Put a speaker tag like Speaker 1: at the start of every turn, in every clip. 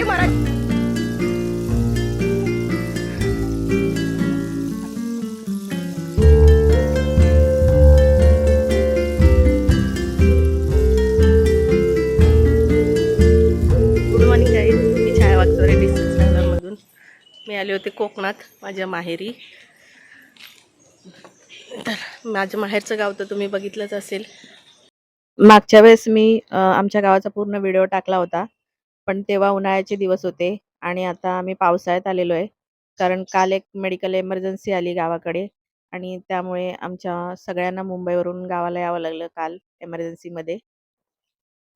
Speaker 1: बाई Marathi good morning मी छाया मी आले होते कोकणात माझ्या माहेरी. तर माझ्या माहेरचं गाव तर तुम्ही बघितलंच असेल. मागच्या वेळेस मी आमच्या गावाचा पूर्ण व्हिडिओ टाकला होता. पण तेव्हा उन्हाळ्याचे दिवस होते आणि आता आम्ही पावसाळ्यात आलेलो आहे. कारण काल एक मेडिकल इमर्जन्सी आली गावाकडे आणि त्यामुळे आमच्या सगळ्यांना मुंबईवरून गावाला यावं लागलं काल एमर्जन्सीमध्ये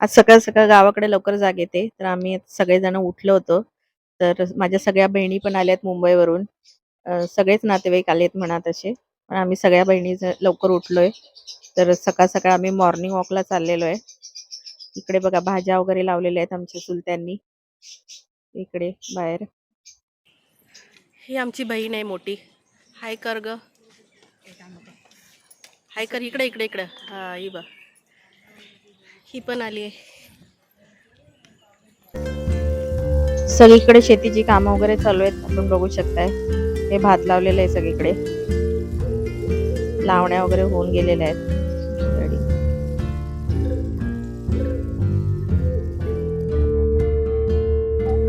Speaker 1: आज सकाळ सकाळ गावाकडे लवकर जाग येते. तर आम्ही सगळेजण उठलो होतो. तर माझ्या सगळ्या बहिणी पण आल्यात मुंबईवरून. सगळेच नातेवाईक आलेत म्हणा तसे. पण आम्ही सगळ्या बहिणी लवकर उठलोय. तर सकाळ सकाळ आम्ही मॉर्निंग वॉकला चाललेलो आहे. इकडे बघा भाज्या वगैरे लावलेल्या आहेत आमच्या चुलत्यांनी इकडे बाहेर. ही आमची बहीण आहे मोठी. हाय कर ग. हाय कर इकडे इकडे इकडे. हा ही बघ. ही पण आली आहे. सगळीकडे शेतीची कामं वगैरे चालू आहेत आपण बघू शकताय. हे भात लावलेलं आहे सगळीकडे. लावण्या वगैरे होऊन गेलेल्या आहेत.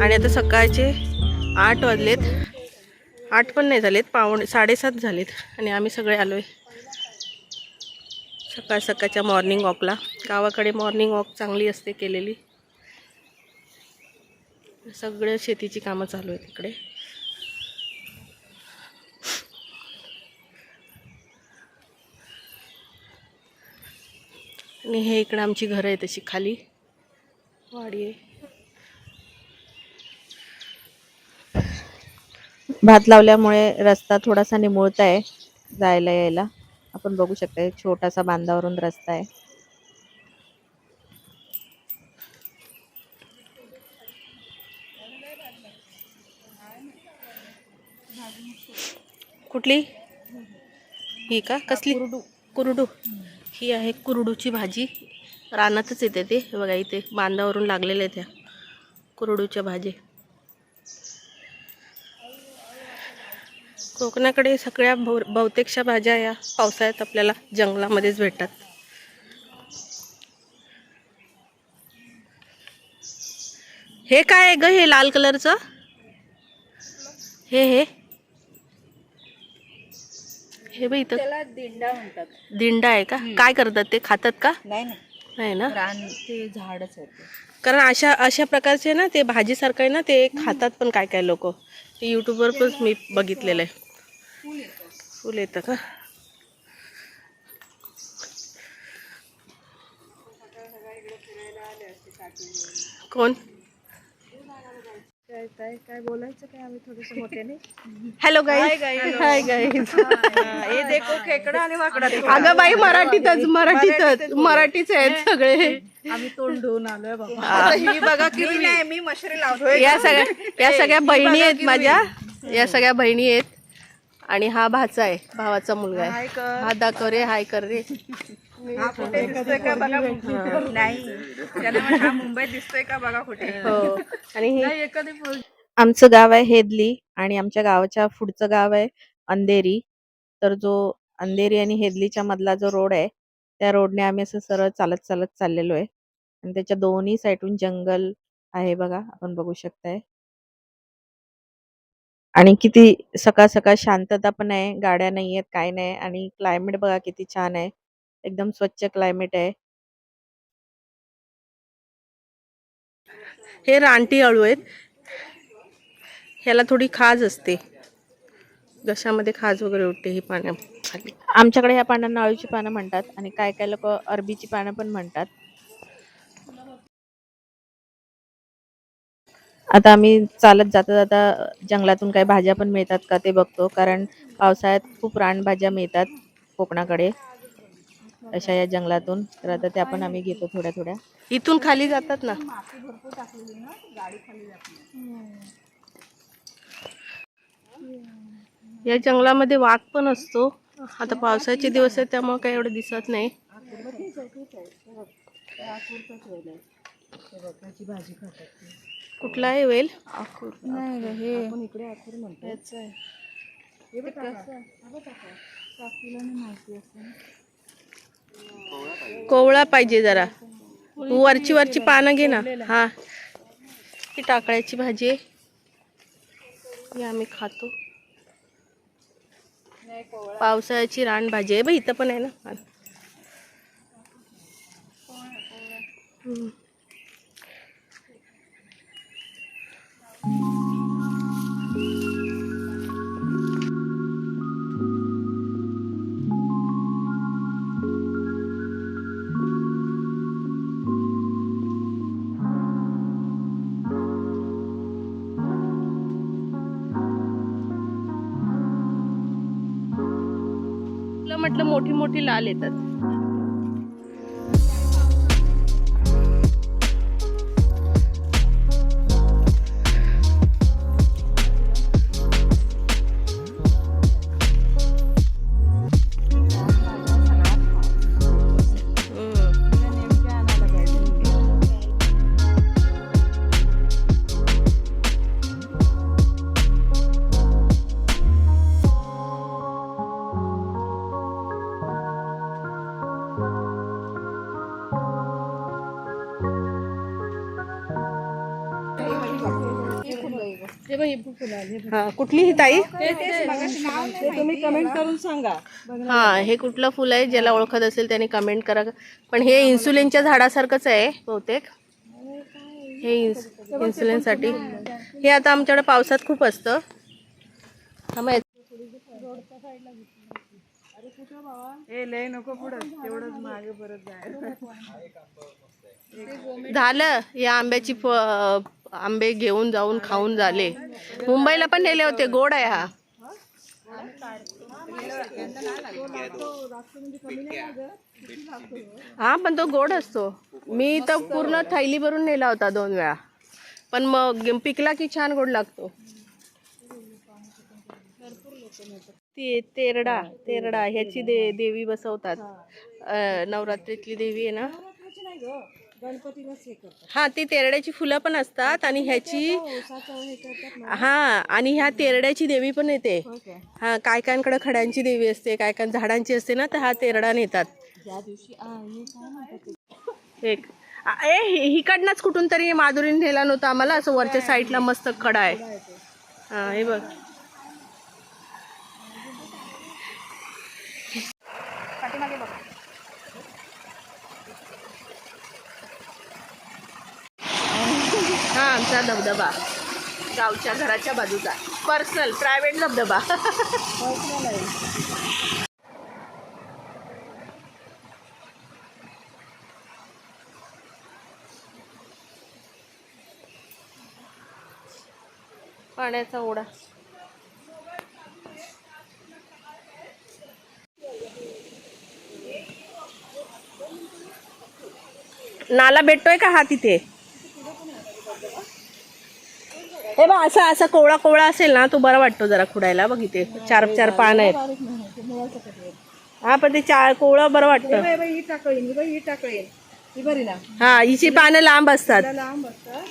Speaker 1: आणि आता सकाळचे आठ वाजलेत. आठ पण नाही झालेत पावणे साडेसात झालेत आणि आम्ही सगळे आलो आहे सकाळ सकाळच्या मॉर्निंग वॉकला गावाकडे मॉर्निंग वॉक चांगली असते केलेली. सगळं शेतीची कामं चालू आहेत इकडे. आणि हे इकडं आमची घरं आहे तशी खाली. वाडी आहे. भात लावल्यामुळे रस्ता थोडासा निमुळता आहे जायला यायला. आपण बघू शकता छोटासा बांधावरून रस्ता आहे. कुठली? ही का? कसली? कुरडू. ही आहे कुरडूची भाजी. रानातच येते ते. बघा इथे बांधावरून लागलेल्या त्या कुरडूच्या भाजी कोकणाकडे सगळ्या बहु बहुतेकशा भाज्या या पावसाळ्यात आपल्याला जंगलामध्येच भेटतात. हे काय आहे ग हे लाल कलरचं? हे हे. हे बघ इथं.
Speaker 2: त्याला दिंडा म्हणतात.
Speaker 1: दिंडा आहे का? काय करतात ते? खातात का?
Speaker 2: नाही नाही.
Speaker 1: नाही ना?
Speaker 2: रान ते झाडच.
Speaker 1: कारण अशा अशा प्रकारचे ना ते भाजीसारखं आहे ना ते खातात पण काय काय लोक. ते यूट्यूबवर पण मी बघितलेलं आहे. फुल येतं. का? कोण?
Speaker 2: काय काय काय बोलायचं काय आम्ही थोडस मोठ्याने
Speaker 1: हॅलो गाईज हाय गाईज
Speaker 2: हे देखो खेकडा आणि वाकडा.
Speaker 1: अगं बाई मराठीतच मराठीतच मराठीच आहेत सगळे.
Speaker 2: आम्ही तोंड धुवून आलोय बाबा. आता ही बघा की नाही मी मशरी लावतोय.
Speaker 1: या सगळ्या या सगळ्या बहिणी आहेत माझ्या. या सगळ्या बहिणी आहेत. आणि हा भाचा आहे भावाचा मुलगा आहे. हा दाखव रे हाय कर रे.
Speaker 2: हा कुठे दिसतोय का बघा नाही. त्याने म्हटलं, हा मुंबईत दिसतोय का बघा कुठे?
Speaker 1: हो. आणि ही
Speaker 2: नाही, एखादी पोर-
Speaker 1: आमचं गाव आहे हेदली आणि आमच्या गावाच्या पुढचं गाव आहे अंधेरी. तर जो अंधेरी आणि हेदलीच्या मधला जो रोड आहे त्या रोडने आम्ही असं सरळ चालत चालत चाललेलो आहे. आणि त्याच्या दोन्ही साईडून जंगल आहे बघा आपण बघू शकताय. आणि किती सकाळ सकाळ शांतता पण आहे गाड्या नाही आहेत काय नाही आणि क्लायमेट बघा किती छान आहे. एकदम स्वच्छ क्लायमेट आहे. हे रानटी अळू आहेत. ह्याला थोडी खाज असते. घशामध्ये खाज वगैरे उठते ही पानं आमच्याकडे ह्या पानांना अळूची पानं म्हणतात आणि काय काय लोक अरबीची पानं पण म्हणतात. आता आम्ही चालत जाता जाता जंगलातून काही भाज्या पण मिळतात का ते बघतो कारण पावसाळ्यात खूप रानभाज्या मिळतात कोकणाकडे अशा या जंगलातून. तर आता त्या पण आम्ही घेतो थोड्या थोड्या. इथून खाली जातात ना? या जंगलामध्ये वाघ पण असतो. आता पावसाचे दिवस आहेत त्यामुळे काही एवढं दिसत नाही.
Speaker 2: भाजी खातात.
Speaker 1: कुठला आहे वेल
Speaker 2: नाही ग हे.
Speaker 1: आपण इकडे आखूर म्हणतो.
Speaker 2: याचं आहे. हे कसं काकीला नाही माहिती असं.
Speaker 1: कोवळा पाहिजे जरा. तू वरची वरची पानं घे ना. हा. ही टाकळ्याची भाजी आहे. ही आम्ही खातो. पावसाळ्याची रानभाजी आहे. बाई इथं पण आहे ना. हम्म. म्हटलं मोठी मोठी लाल येतात. हा कुठली ही ताई?
Speaker 2: तुम्ही कमेंट करून सांगा.
Speaker 1: हा हे कुठलं फुल आहे ज्याला ओळखत असेल त्याने कमेंट करा. पण हे इन्सुलिनच्या झाडासारखंच आहे बहुतेक. हे इन्स इन्सुलिनसाठी हे आता आमच्याकडे पावसात खूप असतं. हा मग
Speaker 2: ए लय नको पुढं. तेवढंच मागे परत
Speaker 1: झालं. या आंब्याची फ- आंबे घेऊन जाऊन खाऊन झाले. मुंबईला पण नेले होते. गोड आहे हा. हा पण तो गोड असतो. मी तर पूर्ण थैली भरून नेला होता दोन वेळा. पण मग पिकला की छान गोड लागतो. ते तेरडा तेरडा ह्याची दे देवी बसवतात. अं, नवरात्रीतली देवी आहे ना?
Speaker 2: गणपतीलाच हे करतात.
Speaker 1: हा ती तेरड्याची फुलं पण असतात आणि ह्याची
Speaker 2: ऊसाचं हे करतात ना.
Speaker 1: हा आणि ह्या तेरड्याची देवी पण येते.
Speaker 2: हो काय
Speaker 1: हा काय कायांकडे खड्यांची देवी असते काय काय झाडांची असते ना तर हा तेरडा नेतात.
Speaker 2: ज्या दिवशी आ, हे काय म्हणतात ते?
Speaker 1: एक आ- ए हि- हिकडनंच कुठून तरी माधुरीने नेला नव्हता आम्हाला असं वरच्या साईडला मस्त खडा आहे. हा हे बघ. आमचा धबधबा गावच्या घराच्या बाजूचा. पर्सनल प्रायव्हेट धबधबा पाण्याचा ओढा. नाला भेटतोय का हा तिथे? हे बघ असा असा कोवळा कोवळा असेल ना तो बरा वाटतो जरा खुडायला. बघ इथे चार चार पान आहेत. हा पण ते चार कोवळं बरं वाटतं.
Speaker 2: ही टाकळी ही बाई ही टाकळी ही बरी ना.
Speaker 1: हा हिची पानं लांब असतात.
Speaker 2: त्याला लांब असतात.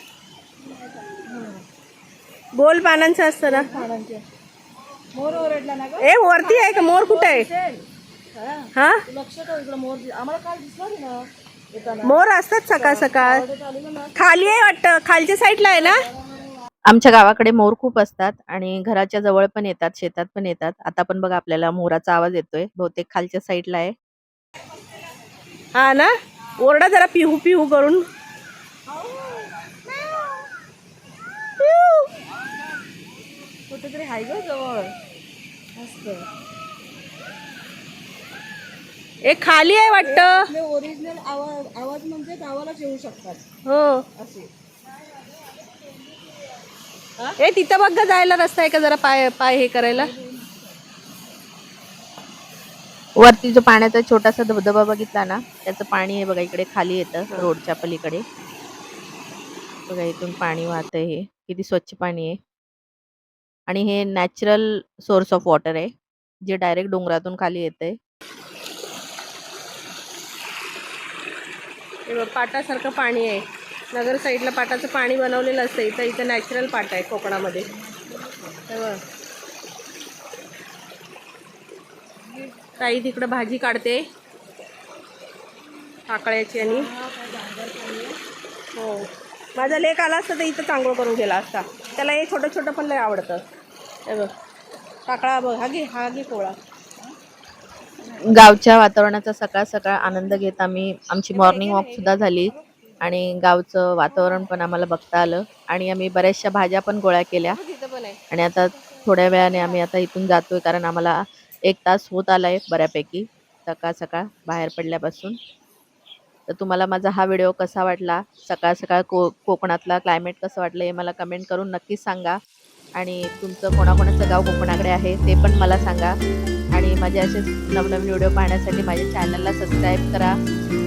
Speaker 1: गोल पानांचं असतं ना.
Speaker 2: झाडांचे मोर ओरडला ना ग.
Speaker 1: ए वरती आहे का? मोर कुठे आहे.
Speaker 2: हा.
Speaker 1: हा?
Speaker 2: तू लक्ष ठेव इकडं मोर दि- आम्हाला काल दिसला रे ना? येताना.
Speaker 1: मोर असतात सकाळ सकाळ.
Speaker 2: आवडत आलेलं ना.
Speaker 1: खाली आहे वाटतं. खालच्या साईडला आहे ना? आमच्या गावाकडे मोर खूप असतात आणि घराच्या जवळ पण येतात शेतात पण येतात. आता पण बघा आपल्याला मोराचा आवाज येतोय. बहुतेक खालच्या साईडला आहे. हा ना? ओरडा जरा पिहू पिहू करून.
Speaker 2: कुठेतरी हाय ग जवळ. मस्त.
Speaker 1: ए खाली आहे वाटतं.
Speaker 2: ओरिजिनल आवाज आवाज म्हणजे गावालाच येऊ शकतात.
Speaker 1: हो.
Speaker 2: असे.
Speaker 1: ए तिथं बघ जायला रस्ता आहे का जरा पाय पाय हे करायला? वरती जो पाण्याचा छोटासा धबधबा बघितला ना त्याचं पाणी आहे बघा इकडे खाली येतं रोडच्या पलीकडे. बघा इथून पाणी वाहतंय हे. किती स्वच्छ पाणी आहे. आणि हे नॅचरल सोर्स ऑफ वॉटर आहे जे डायरेक्ट डोंगरातून खाली हे बघ पाटासारखं पाणी आहे.
Speaker 3: नगर साईडला पाटाचं पाणी बनवलेलं असतं. इथं इथं नॅचरल पाट आहे कोकणामध्ये. हे बघ. ताई तिकडं भाजी काढते. काकळ्याची आणि हो. माझा लेक आला असता तर इथं चांगलं करून गेला असता. त्याला हे छोटं छोटं पण लय आवडतं. हे बघ. काकळा बघ. हा घे हा घे पोळा. गावच्या वातावरणाचा सकाळ सकाळ आनंद घेत आम्ही. आमची मॉर्निंग वॉक सुद्धा झाली. आणि गावचं वातावरण पण आम्हाला बघता आलं. आणि आम्ही बऱ्याचशा भाज्या पण गोळ्या केल्या. आणि आता थोड्या वेळाने आम्ही आता इथून जातोय कारण आम्हाला एक तास होत आलाय बऱ्यापैकी. सकाळ सकाळ बाहेर पडल्यापासून. तर तुम्हाला माझा हा व्हिडिओ कसा वाटला? सकाळ सकाळ को कोकणातला क्लायमेट कसं वाटलं हे मला कमेंट करून नक्कीच सांगा. आणि तुमचं कोणाकोणाचं गाव कोकणाकडे आहे ते पण मला सांगा. आणि माझे असे नवनवीन व्हिडिओ पाहण्यासाठी माझ्या चॅनलला सबस्क्राईब करा.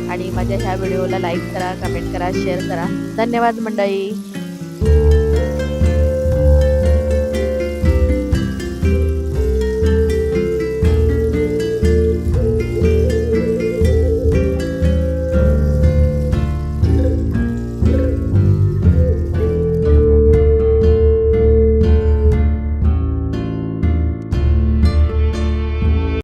Speaker 3: आणि माझ्या ह्या व्हिडिओला लाईक करा कमेंट करा शेअर करा. धन्यवाद मंडळी.